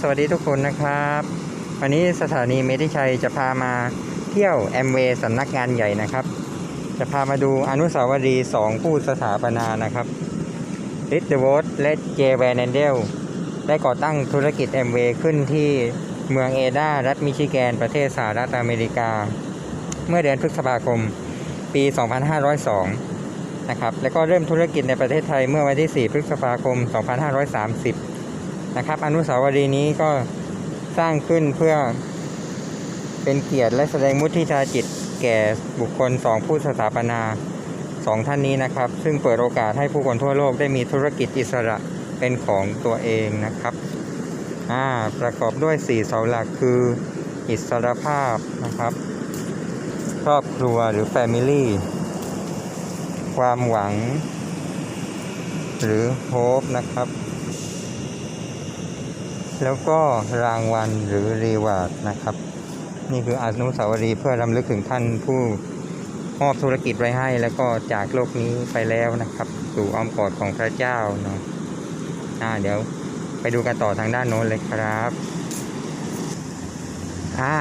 สวัสดีทุกคนนะครับ วันนี้สถานีเมธิชัยจะพามาเที่ยวแอมเวย์สำนักงานใหญ่นะครับ จะพามาดูอนุสาวรีย์สองผู้สถาปนานะครับริดเดวอตและเจแวนเดลได้ก่อตั้งธุรกิจแอมเวย์ขึ้นที่เมืองเอดารัฐมิชิแกน ประเทศสหรัฐอเมริกา เมื่อเดือนพฤษภาคม ปี 2502 นะครับ แล้วก็เริ่มธุรกิจในประเทศไทยเมื่อวันที่ 4 พฤษภาคม 2530 นะครับ อนุสาวรีย์นี้ก็สร้างขึ้นเพื่อเป็นเกียรติและแสดงมุทิตาจิตแก่บุคคลสองผู้สถาปนาสองท่านนี้นะครับ ซึ่งเปิดโอกาสให้ผู้คนทั่วโลกได้มีธุรกิจอิสระเป็นของตัวเองนะครับประกอบด้วย 4 เสาหลักคืออิสรภาพนะครับ ครอบครัวหรือ Family ความหวัง หรือ Hope นะครับ แล้วก็รางวัลหรือรีวาร์ดนะครับ นี่คืออนุสาวรีย์เพื่อรำลึกถึงท่านผู้มอบธุรกิจไว้ให้ แล้วก็จากโลกนี้ไปแล้วนะครับ สู่อ้อมกอดของพระเจ้าเนาะอ่าเดี๋ยวไปดูกันต่อทางด้านโน้นเลยครับอ่า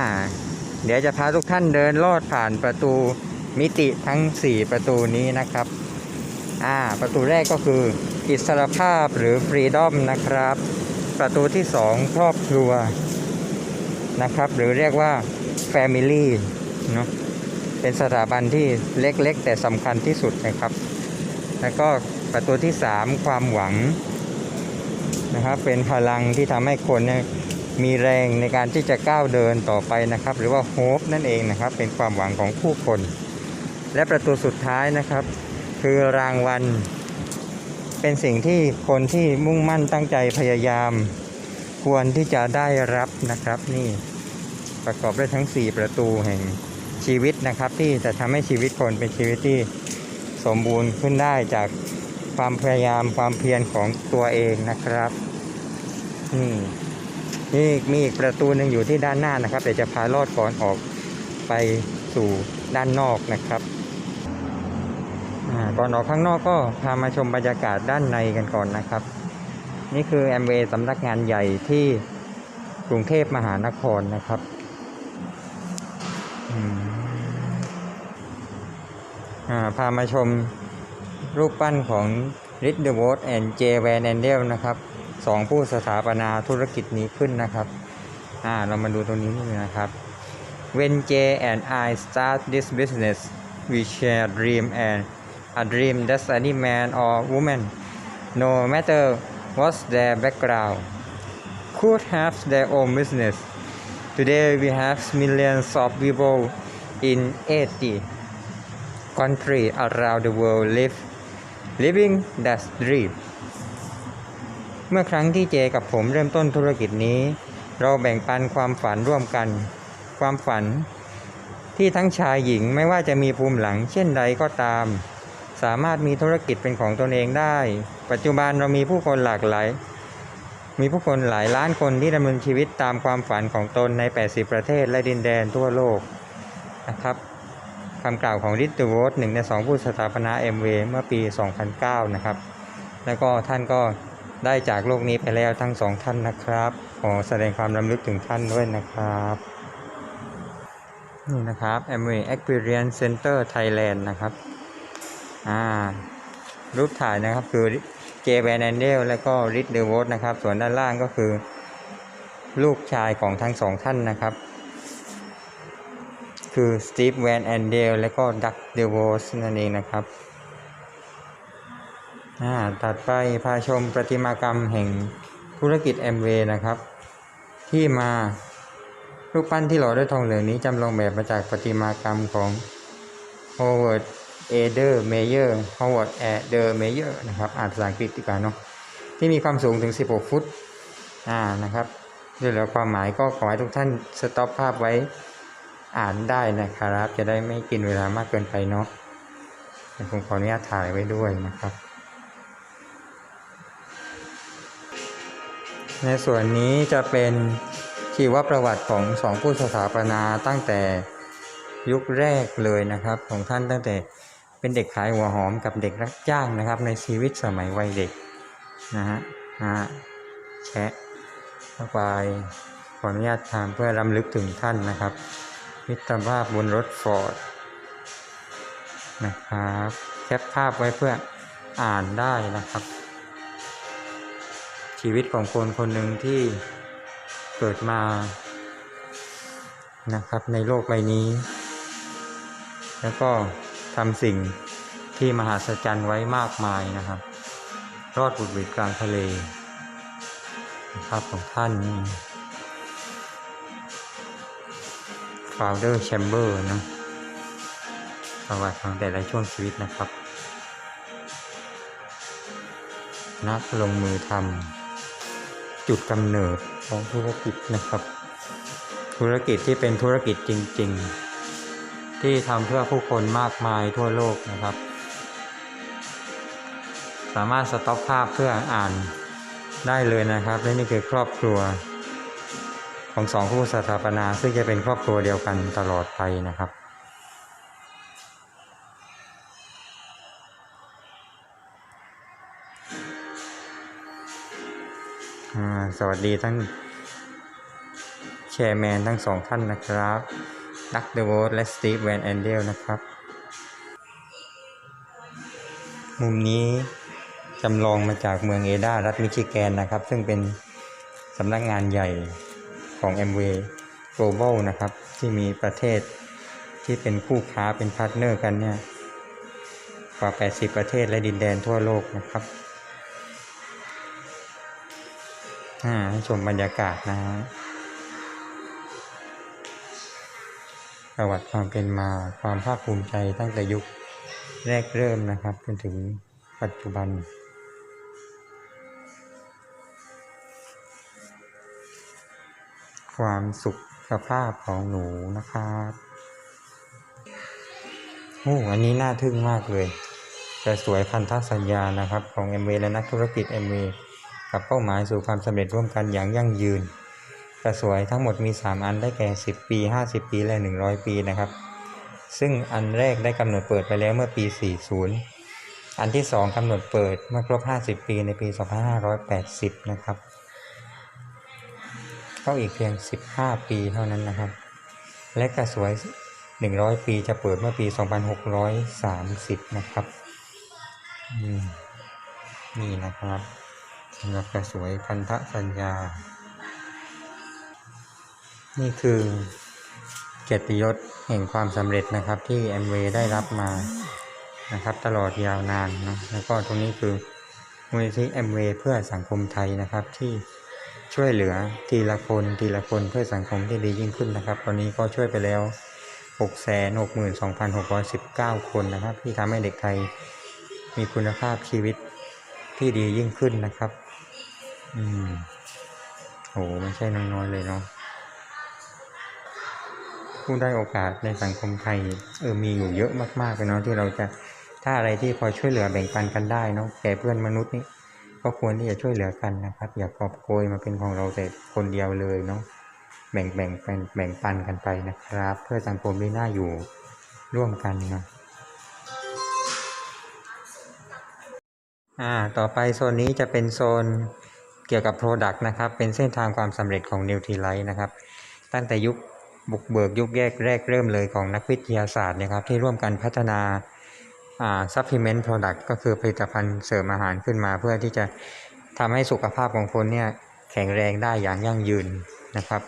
เดี๋ยวจะพาทุกท่านเดินลอดผ่านประตูมิติทั้ง 4 ประตูนี้นะครับอ่าประตูแรกก็คืออิสรภาพหรือฟรีดอมนะครับ ประตูที่2ครอบครัวนะครับ หรือเรียกว่า Family เนาะเป็นสถาบันที่เล็กๆ แต่สำคัญที่สุดนะครับ แล้วก็ประตูที่ 3 ความหวังนะครับ เป็นพลังที่ทำให้คนเนี่ยมีแรงในการที่จะก้าวเดินต่อไปนะครับ หรือว่าโฮปนั่นเองนะครับ เป็นความหวังของผู้คน และประตูสุดท้ายนะครับ คือรางวัล เป็นสิ่งที่คนที่มุ่งมั่นตั้งใจพยายาม ควรที่จะได้รับนะครับนี่ประกอบด้วยทั้ง 4 ประตูแห่งชีวิตนะครับ ที่จะทำให้ชีวิตคนเป็นชีวิตที่สมบูรณ์ขึ้นได้จากความพยายามความเพียรของตัวเองนะครับนี่นี่มีอีกประตูหนึ่งอยู่ที่ด้านหน้านะครับ เดี๋ยวจะพาลอดก่อนออกไปสู่ด้านนอกนะครับ ก่อนออกข้างนอกก็พามาชมบรรยากาศด้านในกันก่อนนะครับ นี่คือแอมเวย์สำนักงานใหญ่ที่กรุงเทพมหานครนะครับอ่าพามาชมรูปปั้นของริดเดอะวอตแอนเจแวนแอนเดลนะครับสองผู้สถาปนาธุรกิจนี้ขึ้นนะครับ อ่า เรามาดูตรงนี้นี่นะครับ When Jay and I start this business we share dream and a dream that any man or woman no matter what their background could have their own business today we have millions of people in 80 countries around the world live living that dream เมื่อครั้งที่เจกับผมเริ่มต้นธุรกิจนี้ เราแบ่งปันความฝันร่วมกัน ความฝันที่ทั้งชายหญิงไม่ว่าจะมีภูมิหลังเช่นใดก็ตาม สามารถมีธุรกิจเป็นของตนเองได้ ปัจจุบันเรามีผู้คนหลากหลาย มีผู้คนหลายล้านคนที่ดำเนินชีวิตตามความฝันของตนใน 80 ประเทศและดินแดนทั่วโลกนะครับคำกล่าวของริทตูโวตหนึ่งในสองผู้สถาปนาเอ็มเวเมื่อปี 2009 นะครับ แล้วก็ท่านก็ได้จากโลกนี้ไปแล้วทั้งสองท่านนะครับ ขอแสดงความรำลึกถึงท่านด้วยนะครับนี่นะครับ Amway Experience Center Thailand นะครับ อ่ารูปถ่ายนะครับคือเจแวนแอนเดลและก็ริดเดอ v ว t นะครับ ส่วนด้านล่างก็คือ ลูกชายของทั้งสองท่านนะครับ คือสตีฟแวนแอนเดลและก็ดักเดอ v ว t นั่นเองนะครับอ่าตัดไปพาชมประติมากรรมแห่งธุรกิจแอมเวย์นะครับ ที่มารูปปั้นที่หล่อด้วยทองเหลืองนี้จำลองแบบมาจากประติมากรรมของโอเวิร์ด Howard a d e r Mayer Howard a d e r Mayer นะครับอ่านภาษาอังกฤษดีกว่าเนาะที่มีความสูงถึง 16 ฟุตอ่านะครับด้วยแล้วความหมายก็ขอให้ทุกท่านสต็อปภาพไว้อ่านได้นะครับ จะได้ไม่กินเวลามากเกินไปเนาะผมขออนุญาตถ่ายไว้ด้วยนะครับ ในส่วนนี้จะเป็นชีวประวัติของสองผู้สถาปนาตั้งแต่ยุคแรกเลยนะครับ ของท่านตั้งแต่ เป็นเด็กขายหัวหอมกับเด็กรับจ้างนะครับ ในชีวิตสมัยวัยเด็กนะฮะฮะแชะเข้าไปขออนุญาตทานเพื่อรำลึกถึงท่านนะครับมิตรภาพบนรถฟอร์ดนะครับแคปภาพไว้เพื่ออ่านได้นะครับ ชีวิตของคนคนหนึ่งที่เกิดมานะครับในโลกใบนี้ แล้วก็ ทำสิ่งที่มหัศจรรย์ไว้มากมายนะครับ รอดบุดวิดกลางทะเลนะครับของท่านนี่ Founder Chamber นะประวัติของแต่ละช่วงชีวิตนะครับ นักลงมือทำจุดกำเนิดของธุรกิจนะครับ ธุรกิจที่เป็นธุรกิจจริง ๆ ที่ทำเพื่อผู้คนมากมายทั่วโลกนะครับ สามารถสต็อปภาพเพื่ออ่านได้เลยนะครับและนี่คือครอบครัว ของสองผู้สถาปนา ซึ่งจะเป็นครอบครัวเดียวกันตลอดไปนะครับสวัสดีทั้งแชร์แมนทั้งสองท่านนะครับ ดักเดอะโวตและสตีฟแวนแอนเดลนะครับ มุมนี้จำลองมาจากเมืองเอดารัฐมิชิแกนนะครับ ซึ่งเป็นสำนักงานใหญ่ของ m w a y Global นะครับ ที่มีประเทศที่เป็นคู่ค้าเป็นพาร์ทเนอร์กันเนี่ยกว่า 80 ประเทศและดินแดนทั่วโลกนะครับอ่าให้ชมบรรยากาศนะฮะ ประวัติความเป็นมาความภาคภูมิใจตั้งแต่ยุคแรกเริ่มนะครับจนถึงปัจจุบัน ความสุขสภาพของหนูนะครับโอ้อันนี้น่าทึ่งมากเลยแต่สวยพันธสัญญานะครับ ของ m w และนักธุรกิจ m w กับเป้าหมายสู่ความสำเร็จร่วมกันอย่างยั่งยืน กระสวยทั้งหมดมี 3 อันได้แก่ 10 ปี 50 ปี และ 100 ปีนะครับ ซึ่งอันแรกได้กำหนดเปิดไปแล้วเมื่อปี 40 อันที่ 2กำหนดเปิดเมื่อครบ 50 ปีในปี 2580 นะครับ ก็อีกเพียง 15 ปีเท่านั้นนะครับ และกระสวย 100 ปีจะเปิดเมื่อปี 2630 นะครับอืมนี่นะครับสำหรับกระสวยพันธสัญญา นี่คือเกียรติยศแห่งความสำเร็จนะครับที่แอมเวย์ได้รับมานะครับตลอดยาวนานนะแล้วก็ตรงนี้คือมูลนิธิแอมเวย์เพื่อสังคมไทยนะครับที่ช่วยเหลือทีละคนทีละคนเพื่อสังคมที่ดียิ่งขึ้นนะครับ ตอนนี้ก็ช่วยไปแล้ว 662,619 คนนะครับ ที่ทำให้เด็กไทยมีคุณภาพชีวิตที่ดียิ่งขึ้นนะครับ อืมโหไม่ใช่น้อยๆเลยเนาะ ผู้ได้โอกาสในสังคมไทยเออมีอยู่เยอะมากๆเลยเนาะที่เราจะถ้าอะไรที่พอช่วยเหลือแบ่งปันกันได้เนาะแก่เพื่อนมนุษย์นี่ก็ควรที่จะช่วยเหลือกันนะครับ อย่ากอบโกยมาเป็นของเราแต่คนเดียวเลยเนาะแบ่งแบ่งเป็นแบ่งปันกันไปนะครับ เพื่อสังคมที่น่าอยู่ร่วมกันเนาะอ่าต่อไปโซนนี้จะเป็นโซนเกี่ยวกับ Product นะครับ เป็นเส้นทางความสำเร็จของ n u t r i l i t e นะครับ ตั้งแต่ยุค บุกเบิกยุคแยกแรกเริ่มเลยของนักวิทยาศาสตร์นะครับที่ร่วมกันพัฒนาอ่า supplement product ก็คือผลิตภัณฑ์เสริมอาหารขึ้นมา เพื่อที่จะทำให้สุขภาพของคนเนี่ยแข็งแรงได้อย่างยั่งยืนนะครับ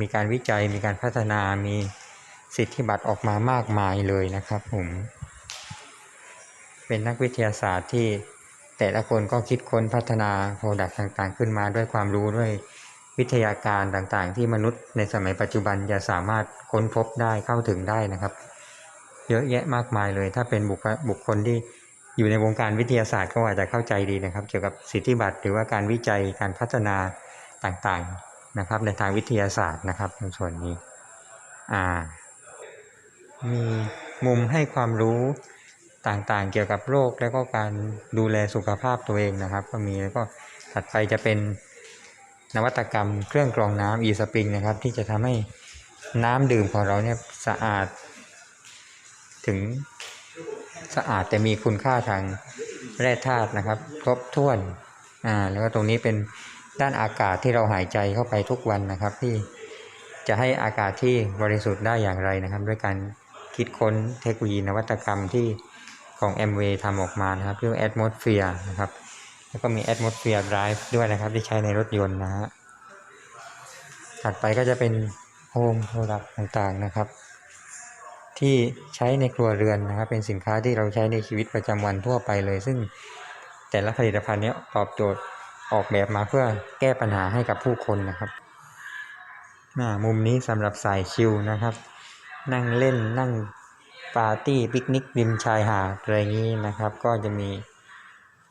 มีการวิจัยมีการพัฒนามีสิทธิบัตรออกมามากมายเลยนะครับผมเป็นนักวิทยาศาสตร์ที่แต่ละคนก็คิดค้นพัฒนาโปรดักต์ต่างๆ ขึ้นมาด้วยความรู้ด้วย วิทยาการต่างๆ ที่มนุษย์ในสมัยปัจจุบันจะสามารถค้นพบได้เข้าถึงได้นะครับ เยอะแยะมากมายเลย ถ้าเป็นบุคคลบุคคลที่อยู่ในวงการวิทยาศาสตร์ก็อาจจะเข้าใจดีนะครับ เกี่ยวกับสิทธิบัตรหรือว่าการวิจัยการพัฒนาต่างๆนะครับ ในทางวิทยาศาสตร์นะครับในส่วนนี้อ่ามีมุมให้ความรู้ต่างๆ เกี่ยวกับโรคแล้วก็การดูแลสุขภาพตัวเองนะครับ ก็มีแล้วก็ถัดไปจะเป็น นวัตกรรมเครื่องกรองน้ำ e-spring นะครับ ที่จะทำให้น้ำดื่มของเราเนี่ยสะอาด ถึงสะอาดแต่มีคุณค่าทางแร่ธาตุนะครับ ครบถ้วนอ่าแล้วก็ตรงนี้เป็นด้านอากาศที่เราหายใจเข้าไปทุกวันนะครับ ที่จะให้อากาศที่บริสุทธิ์ได้อย่างไรนะครับ ด้วยการคิดค้นเทคโนโลยีนวัตกรรมที่ของ m w ทำออกมานะครับเรียกว่า Atmosphere นะครับ แล้วก็มี Atmosphere Drive ด้วยนะครับ ที่ใช้ในรถยนต์นะฮะถัดไปก็จะเป็น Home Product ต่างๆนะครับ ที่ใช้ในครัวเรือนนะครับ เป็นสินค้าที่เราใช้ในชีวิตประจำวันทั่วไปเลย ซึ่งแต่ละผลิตภัณฑ์เนี้ยตอบโจทย์ออกแบบมาเพื่อแก้ปัญหาให้กับผู้คนนะครับอ่ามุมนี้สำหรับสายชิลนะครับ นั่งเล่นนั่งปาร์ตี้ปิกนิกริมชายหาดอะไรงนี้นะครับ ก็จะมี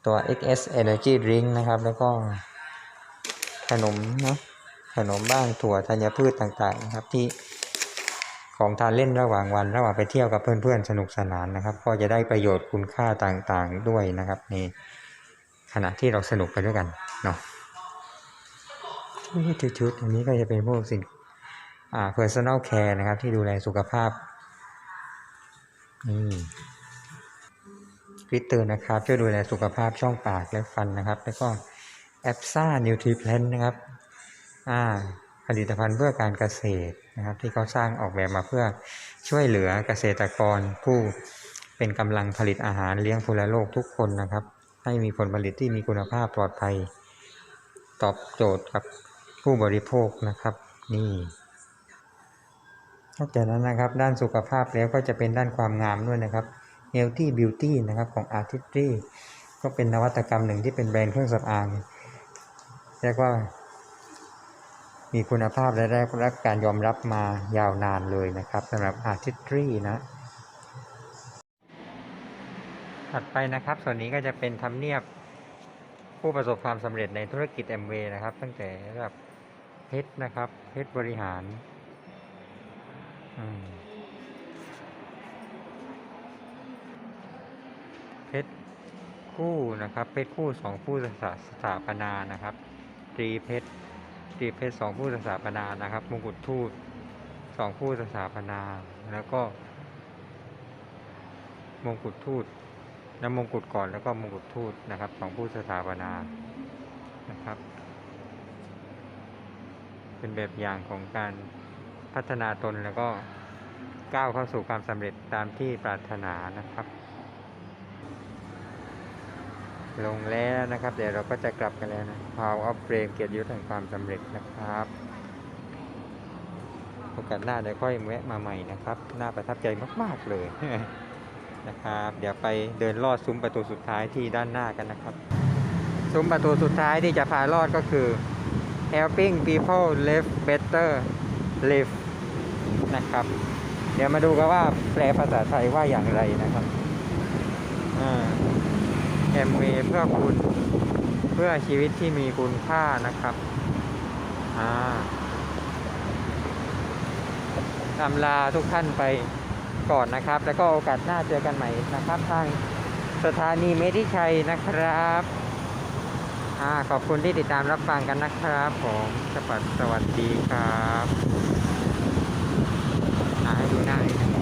ตัว XS Energy Drink นะครับ แล้วก็ขนมเนาะขนมบ้างถั่วธัญพืชต่างๆนะครับที่ของทานเล่นระหว่างวัน ระหว่างไปเที่ยวกับเพื่อนๆ สนุกสนานนะครับ ก็จะได้ประโยชน์คุณค่าต่างๆด้วยนะครับในขณะที่เราสนุกไปด้วยกันเนาะชุดๆอันนี้ก็จะเป็นพวกสิ่งอ่า personal care นะครับ ที่ดูแลสุขภาพนี่ก ริตเตอร์นะครับช่วยดูแลสุขภาพช่องปากและฟันนะครับ แล้วก็แอปซ่านิวทริเพลนนะครับอ่าผลิตภัณฑ์เพื่อการเกษตรนะครับ ที่เขาสร้างออกแบบมาเพื่อช่วยเหลือเกษตรกรผู้เป็นกำลังผลิตอาหารเลี้ยงพลโลกทุกคนนะครับ ให้มีผลผลิตที่มีคุณภาพปลอดภัย ตอบโจทย์กับผู้บริโภคนะครับนี่นอกจากนั้นนะครับด้านสุขภาพแล้วก็จะเป็นด้านความงามด้วยนะครับ Healthy Beauty นะครับของ Artistry ก็เป็นนวัตกรรมหนึ่งที่เป็นแบรนด์เครื่องสำอางเรียกว่า มีคุณภาพและได้รับการยอมรับมายาวนานเลยนะครับสำหรับ Artistry นะถัดไปนะครับ ส่วนนี้ก็จะเป็นทำเนียบผู้ประสบความสำเร็จในธุรกิจ m w นะครับ ตั้งแต่ระดับเพชรนะครับเพชรบริหาร อืมเพ ชรคู่นะครับเพชรคู่สองผู้สถาสถาปนานะครับตรีเพชรตรีเพชรสองผู้สถาปนานะครับ มงกุฎทูตสองผู้สถาปนาแล้วก็ มงกุฎทูตและมงกุฎก่อนแล้วก็มงกุฎทูตนะครับสองผู้สถาปนานะครับ เป็นแบบอย่างของการพัฒนาตนแล้วก็ก้าวเข้าสู่ความสำเร็จตามที่ปรารถนานะครับ ลงแล้วนะครับ เดี๋ยวเราก็จะกลับกันแล้วนะ Power of Frame เกียรติยศแห่งความสำเร็จนะครับโอกาสหน้าเดี๋ยวค่อยแวะมาใหม่นะครับ น่าประทับใจมากๆเลยนะครับ เดี๋ยวไปเดินลอดซุ้มประตูสุดท้ายที่ด้านหน้ากันนะครับ ซุ้มประตูสุดท้ายที่จะพาลอดก็คือ helping people live better live นะครับ เดี๋ยวมาดูกันว่าแปลภาษาไทยว่าอย่างไรนะครับอ่า แอมเวยเพื่อคุณเพื่อชีวิตที่มีคุณค่านะครับอ่าอำลาทุกท่านไปก่อนนะครับ แล้วก็โอกาสหน้าเจอกันใหม่นะครับ ทางสถานีเมธิชัยนะครับอ่าขอบคุณที่ติดตามรับฟังกันนะครับ ผมสปัดสวัสดีครับอ่าให้ดูหน้านิดนึง